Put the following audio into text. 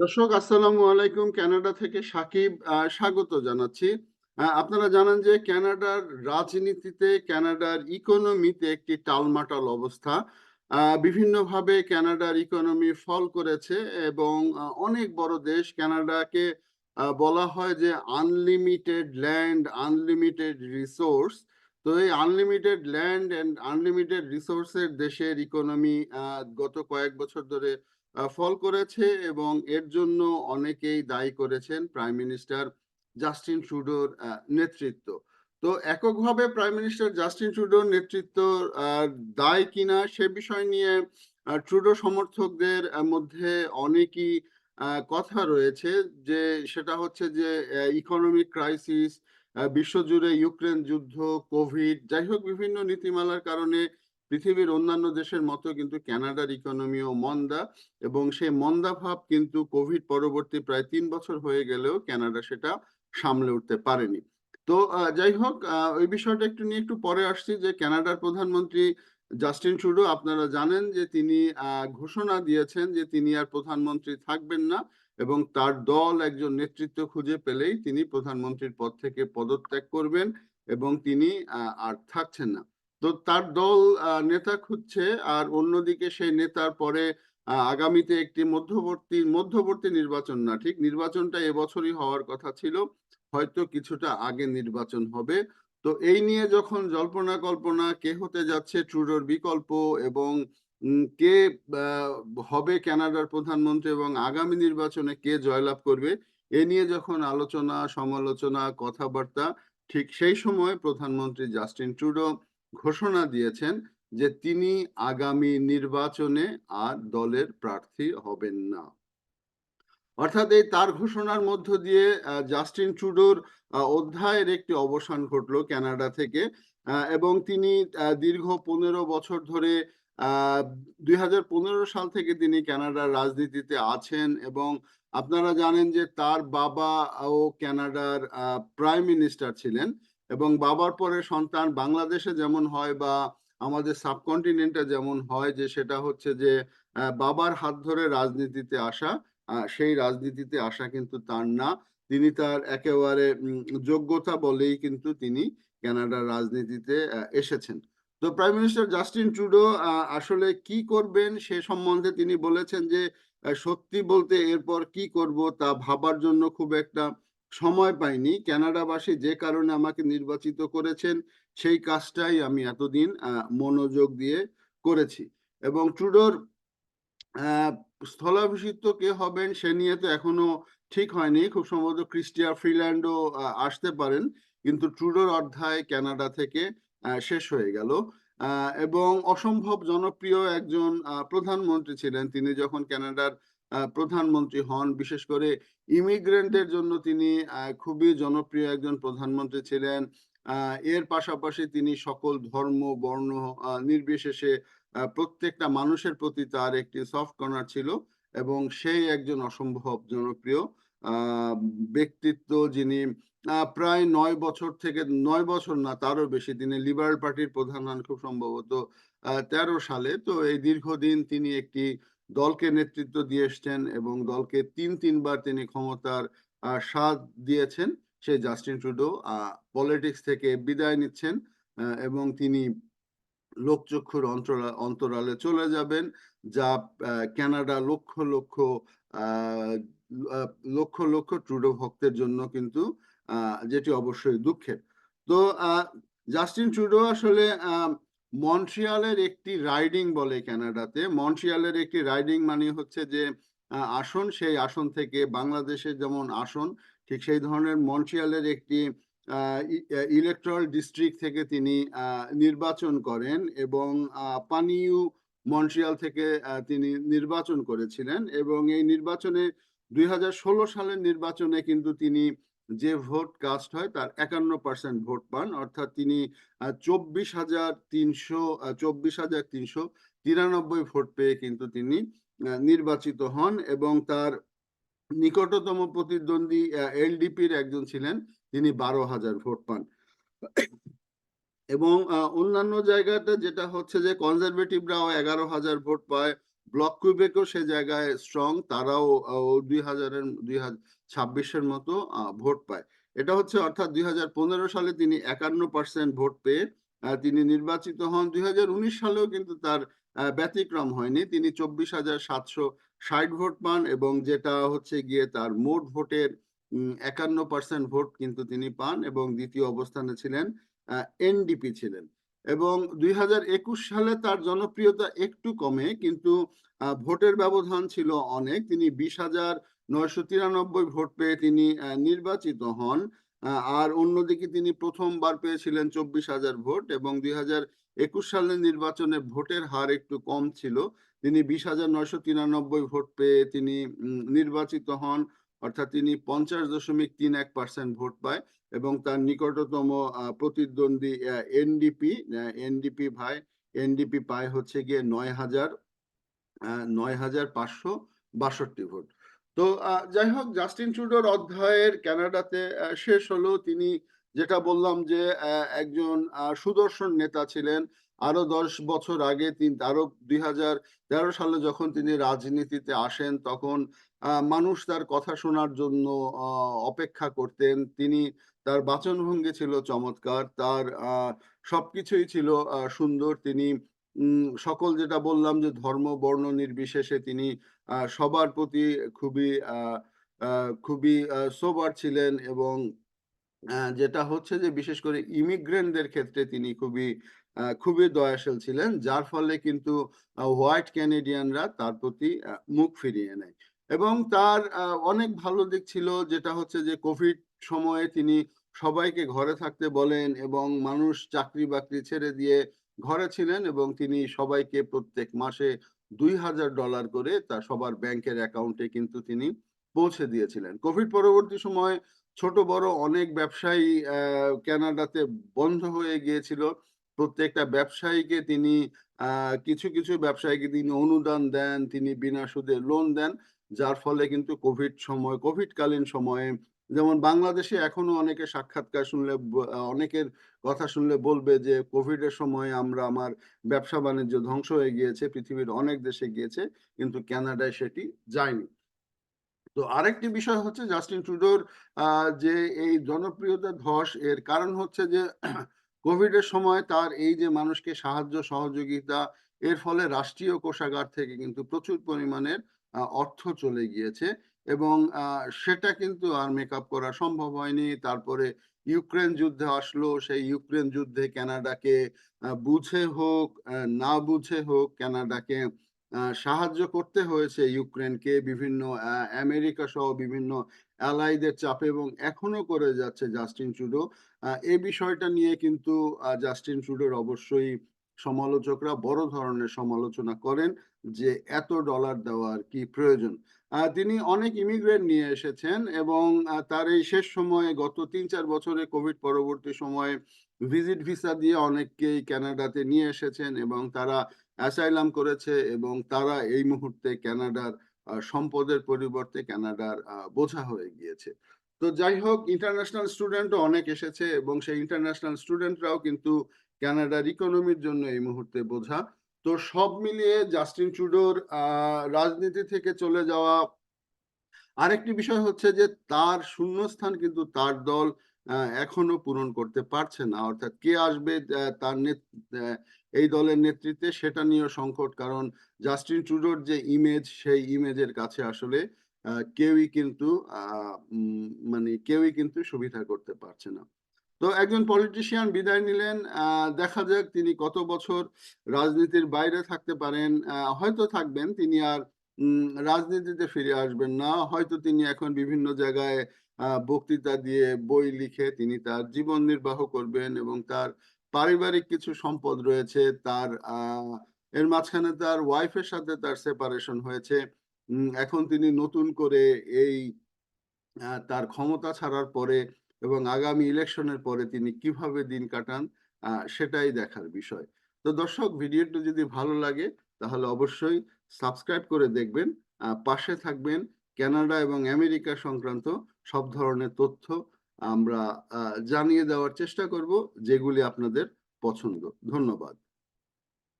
দর্শক, আসসালামু আলাইকুম। কানাডা থেকে সাকিব স্বাগত জানাচ্ছি। আপনারা জানেন যে কানাডার রাজনীতিতে, কানাডার ইকোনমিতে একটি টালমাটাল অবস্থা। বিভিন্নভাবে কানাডার ইকোনমি ফল করেছে এবং অনেক বড় দেশ কানাডাকে বলা হয় যে আনলিমিটেড ল্যান্ড, আনলিমিটেড রিসোর্স। তো এই আনলিমিটেড ল্যান্ড অ্যান্ড আনলিমিটেড রিসোর্সের দেশের ইকোনমি গত কয়েক বছর ধরে ফল করেছে এবং এর জন্য অনেকেই দায়ী করেছেন প্রাইম মিনিস্টার জাস্টিন ট্রুডোর নেতৃত্ব। তো এককভাবে প্রাইম মিনিস্টার জাস্টিন ট্রুডোর নেতৃত্ব দায় কিনা সে বিষয় নিয়ে ট্রুডো সমর্থকদের মধ্যে অনেকই কথা রয়েছে যে সেটা হচ্ছে যে ইকোনমিক ক্রাইসিস বিশ্বজুড়ে ইউক্রেন যুদ্ধ কোভিড যাই হোক বিভিন্ন নীতিমালার কারণে পৃথিবীর অন্যান্য দেশের মতো কিন্তু কানাডার ইকোনমিও মন্দা এবং সেই মন্দা ভাব কিন্তু কোভিড পরবর্তী প্রায় তিন বছর হয়ে গেলেও কানাডা সেটা সামলে উঠতে পারেনি। তো যাই হোক ওই বিষয়টা একটু নিয়ে একটু পরে আসছি যে কানাডার প্রধানমন্ত্রী জাস্টিন ট্রুডো, আপনারা জানেন যে তিনি ঘোষণা দিয়েছেন যে তিনি আর প্রধানমন্ত্রী থাকবেন না এবং তার দল একজন নেতৃত্ব খুঁজে পেলেই তিনি প্রধানমন্ত্রীর পদ থেকে পদত্যাগ করবেন এবং তিনি আর থাকছেন না। তো তার দল নেতা খুঁজছে আর অন্যদিকে সেই নেতার পরে আগামীতে একটি মধ্যবর্তী মধ্যবর্তী নির্বাচন না, ঠিক? নির্বাচনটা এবছরই হওয়ার কথা ছিল, হয়তো কিছুটা আগে নির্বাচন হবে। তো এই নিয়ে যখন জল্পনা কল্পনা কে হতে যাচ্ছে, ট্রুডোর বিকল্প এবং কে হবে কানাডার প্রধানমন্ত্রী এবং আগামী নির্বাচনে কে জয়লাভ করবে, এ নিয়ে যখন আলোচনা, সমালোচনা, কথাবার্তা, ঠিক সেই সময় প্রধানমন্ত্রী জাস্টিন ট্রুডো ঘোষণা দিয়েছেন যে তিনি আগামী নির্বাচনে আর দলের প্রার্থী হবেন না। অর্থাৎ এই তার ঘোষণার মধ্য দিয়ে জাস্টিন ট্রুডোর অধ্যায়ের একটি অবসান ঘটলো কানাডা থেকে এবং তিনি দীর্ঘ পনেরো বছর ধরে দুই হাজার পনেরো সাল থেকে তিনি কানাডার রাজনীতিতে আছেন এবং আপনারা জানেন যে তার বাবা ও কানাডার প্রাইম মিনিস্টার ছিলেন। এবং বাবার পরে সন্তান বাংলাদেশে যেমন হয় বা আমাদের সাবকন্টিনেন্টে যেমন হয় যে সেটা হচ্ছে যে বাবার হাত ধরে রাজনীতিতে আসা সেই রাজনীতিতে আসা কিন্তু তার না। তিনি তার একেবারে যোগ্যতা বলেই কিন্তু তিনি কানাডার রাজনীতিতে এসেছেন। তো প্রাইম মিনিস্টার জাস্টিন ট্রুডো আসলে কি করবেন সে সম্বন্ধে তিনি বলেছেন যে সত্যি বলতে এরপর কি করব তা ভাবার জন্য খুব একটা সময় পাইনি। কানাডাবাসী যে কারণে আমাকে নির্বাচিত করেছেন, সেই কাজটাই আমি এতদিন মনোযোগ দিয়ে করেছি। এবং ট্রুডোর স্থলাভিষিক্ত কে হবেন সে নিয়ে তো এখনও ঠিক হয়নি। খুব সম্ভবত ক্রিস্টিয়া ফ্রিল্যান্ডও আসতে পারেন। কিন্তু ট্রুডোর অধ্যায় কানাডা থেকে শেষ হয়ে গেল। এবং অসম্ভব জনপ্রিয় একজন প্রধানমন্ত্রী ছিলেন। তিনি যখন কানাডার প্রধানমন্ত্রী হন। বিশেষ করে ইমিগ্রেন্টের জন্য তিনি খুবই জনপ্রিয় একজন প্রধানমন্ত্রী ছিলেন। এর পাশাপাশি তিনি সকল ধর্ম বর্ণ নির্বিশেষে প্রত্যেকটা মানুষের প্রতি তার একটি সফট কর্নার ছিল এবং সেই একজন অসম্ভব জনপ্রিয় ব্যক্তিত্ব যিনি প্রায় নয় বছর থেকে নয় বছর না তারও বেশি তিনি লিবারেল পার্টির প্রধান হন খুব সম্ভবত তেরো সালে। তো এই দীর্ঘদিন তিনি একটি দলকে নেতৃত্ব দিয়ে এসছেন এবং দলকে তিন তিনবার তিনি ক্ষমতার স্বাদ দিয়েছেন সেই জাস্টিন ট্রুডো পলিটিক্স থেকে বিদায় নিচ্ছেন এবং তিনি লোকচক্ষুর অন্তরা অন্তরালে চলে যাবেন যা কানাডা লক্ষ লক্ষ লক্ষ লক্ষ ট্রুডো ভক্তের জন্য কিন্তু যেটি অবশ্যই দুঃখের। তো জাস্টিন ট্রুডো আসলে আহ, মন্ট্রিয়ালের একটি রাইডিং বলে কানাডাতে। মন্ট্রিয়ালের একটি রাইডিং মানে হচ্ছে যে আসন, সেই আসন থেকে বাংলাদেশের যেমন আসন, ঠিক সেই ধরনের মন্ট্রিয়ালের একটি ইলেকট্রাল ডিস্ট্রিক্ট থেকে তিনি নির্বাচন করেন এবং পানিউ মন্ট্রিয়াল থেকে তিনি নির্বাচন করেছিলেন এবং এই নির্বাচনে দুই হাজার ষোলো সালের নির্বাচনে কিন্তু তিনি যে ভোট কাস্ট হয় তার একান্ন পার্সেন্ট ভোট পান, অর্থাৎ তিনি চব্বিশ হাজার তিনশো চব্বিশ হাজার তিনশো তিরানব্বই ভোট পেয়ে কিন্তু তিনি নির্বাচিত হন এবং তার নিকটতম প্রতিদ্বন্দ্বী এলডিপির একজন ছিলেন, তিনি বারো হাজার ভোট পান। এবং অন্যান্য জায়গাতে যেটা হচ্ছে যে কনজারভেটিভরাও এগারো হাজার ভোট পায় ব্লক কুইবেকও সে জায়গায় স্ট্রং তারাও দুই হাজারের দুই ছাব্বিশের মতো ভোট পায়। এটা হচ্ছে অর্থাৎ দুই হাজার পনেরো সালে তিনি একান্ন পার্সেন্ট ভোট পেয়ে তিনি নির্বাচিত হন। দুই হাজার উনিশ সালেও কিন্তু তার ব্যতিক্রম হয়নি। তিনি চব্বিশ হাজার সাতশো ষাট ভোট পান এবং যেটা হচ্ছে গিয়ে তার মোট ভোটের একান্ন পার্সেন্ট ভোট কিন্তু তিনি পান এবং দ্বিতীয় অবস্থানে ছিলেন এনডিপি ছিলেন। এবং দুই হাজার একুশ সালে তার জনপ্রিয়তা একটু কমে, কিন্তু ভোটের ব্যবধান ছিল অনেক। তিনি বিশ হাজার নয়শো তিরানব্বই ভোট পেয়ে তিনি নির্বাচিত হন। আর অন্যদিকে তিনি প্রথমবার পেয়েছিলেন চব্বিশ হাজার ভোট এবং দুই একুশ সালের নির্বাচনে ভোটের হার একটু কম ছিল। তিনি বিশ হাজার নয়শো তিরানব্বই ভোট পেয়ে তিনি নির্বাচিত হন। অর্থাৎ তিনি পঞ্চাশ দশমিক তিন এক পার্সেন্ট ভোট পায় এবং তার নিকটতম প্রতিদ্বন্দ্বী এনডিপি এনডিপি ভাই এনডিপি পায় হচ্ছে গিয়ে নয় হাজার নয় হাজার পাঁচশো বাষট্টি ভোট। তো যাই হোক, জাস্টিন ট্রুডোর অধ্যায়ের কানাডাতে শেষ হলো। তিনি যেটা বললাম যে একজন সুদর্শন নেতা ছিলেন। আরও দশ বছর আগে তিনি, আরও দুই হাজার তেরো সালে যখন তিনি রাজনীতিতে আসেন, তখন মানুষ তার কথা শোনার জন্য অপেক্ষা করতেন। তিনি তার বাচনভঙ্গি ছিল চমৎকার, তার সবকিছুই ছিল সুন্দর। তিনি সকল যেটা বললাম যে ধর্ম, বর্ণ নির্বিশেষে তিনি সবার প্রতি খুবই খুবই সোবার ছিলেন এবং যেটা হচ্ছে যে বিশেষ করে ইমিগ্রেন্টদের ক্ষেত্রে তিনি খুবই খুবই দয়াশীল ছিলেন যার ফলে কিন্তু হোয়াইট ক্যানেডিয়ানরা তার প্রতি মুখ ফিরিয়ে নেয়। এবং তার অনেক ভালো দিক ছিল যেটা হচ্ছে যে কোভিড সময়ে তিনি সবাইকে ঘরে থাকতে বলেন এবং মানুষ চাকরি বাকরি ছেড়ে দিয়ে ঘরে ছিলেন এবং তিনি সবাইকে প্রত্যেক মাসে দুই হাজার ডলার করে তার সবার ব্যাংকের অ্যাকাউন্টে কিন্তু তিনি পৌঁছে দিয়েছিলেন। কোভিড পরবর্তী সময় ছোট বড় অনেক ব্যবসায়ী আহ, কানাডাতে বন্ধ হয়ে গিয়েছিল। প্রত্যেকটা ব্যবসায়ীকে তিনি কিছু কিছু ব্যবসায়ীকে তিনি অনুদান দেন, তিনি বিনা সুদে লোন দেন, যার ফলে কিন্তু কোভিড সময় কোভিড কালীন সময়ে, যেমন বাংলাদেশে এখনও অনেকে সাক্ষাৎকার শুনলে অনেকের কথা শুনলে বলবে যে কোভিড এর সময় আমরা আমার ব্যবসা বাণিজ্য ধ্বংস হয়ে গিয়েছে, পৃথিবীর অনেক দেশে গিয়েছে, কিন্তু কানাডায় সেটি যায়নি। তো আরেকটি বিষয় হচ্ছে জাস্টিন ট্রুডোর যে এই জনপ্রিয়তা ধস, এর কারণ হচ্ছে যে কোভিড এর সময় তার এই যে মানুষকে সাহায্য সহযোগিতা, এর ফলে রাষ্ট্রীয় কোষাগার থেকে কিন্তু প্রচুর পরিমাণের অর্থ চলে গিয়েছে এবং সেটা কিন্তু আর মেকআপ করা সম্ভব হয়নি। তারপরে ইউক্রেন যুদ্ধে আসলো, সেই ইউক্রেন যুদ্ধে ক্যানাডাকে বুঝে হোক না বুঝে হোক, ক্যানাডাকে সাহায্য করতে হয়েছে ইউক্রেনকে বিভিন্ন আমেরিকা সহ বিভিন্ন অ্যালাইদের চাপে এবং এখনও করে যাচ্ছে জাস্টিন আহ, এই বিষয়টা নিয়ে কিন্তু জাস্টিন ট্রুডোর অবশ্যই সমালোচকরা বড় ধরনের সমালোচনা করেন যে এত ডলার দেওয়ার কি প্রয়োজন। তিনি অনেক ইমিগ্রেন্ট নিয়ে এসেছেন এবং তার এই শেষ সময়ে গত তিন চার বছরে কোভিড পরবর্তী সময়ে ভিজিট ভিসা দিয়ে অনেককেই ক্যানাডাতে নিয়ে এসেছেন এবং তারা অ্যাসাইলাম করেছে এবং তারা এই মুহূর্তে কানাডার আহ, সম্পদের পরিবর্তে ক্যানাডার বোঝা হয়ে গিয়েছে। তো যাই হোক ইন্টারন্যাশনাল স্টুডেন্টও অনেক এসেছে এবং সেই ইন্টারন্যাশনাল স্টুডেন্টরাও কিন্তু কানাডার ইকোনমির জন্য এই মুহূর্তে বোঝা। তো সব মিলিয়ে জাস্টিন ট্রুডোর রাজনীতি থেকে চলে যাওয়া আরেকটি বিষয় হচ্ছে যে তার শূন্যস্থান কিন্তু তার দল এখনও পূরণ করতে পারছে না। অর্থাৎ কে আসবে তার এই দলের নেতৃত্বে সেটা নিয়েও সংকট। কারণ জাস্টিন ট্রুডোর যে ইমেজ সেই ইমেজের কাছে আসলে কেউই কিন্তু মানে কেউই কিন্তু সুবিধা করতে পারছে না। তো একজন পলিটিশিয়ান বিদায় নিলেন। দেখা যাক তিনি কত বছর রাজনীতির বাইরে থাকতে পারেন। হয়তো থাকবেন। তিনি আর রাজনীতিতে ফিরে আসবেন না। হয়তো তিনি এখন বিভিন্ন জায়গায় বক্তৃতা দিয়ে বই লিখে তিনি তার জীবন নির্বাহ করবেন এবং তার পারিবারিক কিছু সম্পদ রয়েছে। তার এর মাঝখানে তার ওয়াইফের সাথে তার সেপারেশন হয়েছে। এখন তিনি নতুন করে এই তার ক্ষমতা ছাড়ার পরে এবং আগামী ইলেকশনের পরে তিনি কীভাবে দিন কাটান সেটাই দেখার বিষয়। তো দর্শক, ভিডিওটি যদি ভালো লাগে, তাহলে অবশ্যই সাবস্ক্রাইব করে দেখবেন। পাশে থাকবেন। কানাডা এবং আমেরিকা সংক্রান্ত সব ধরনের তথ্য আমরা জানিয়ে দেওয়ার চেষ্টা করব যেগুলি আপনাদের পছন্দ। ধন্যবাদ।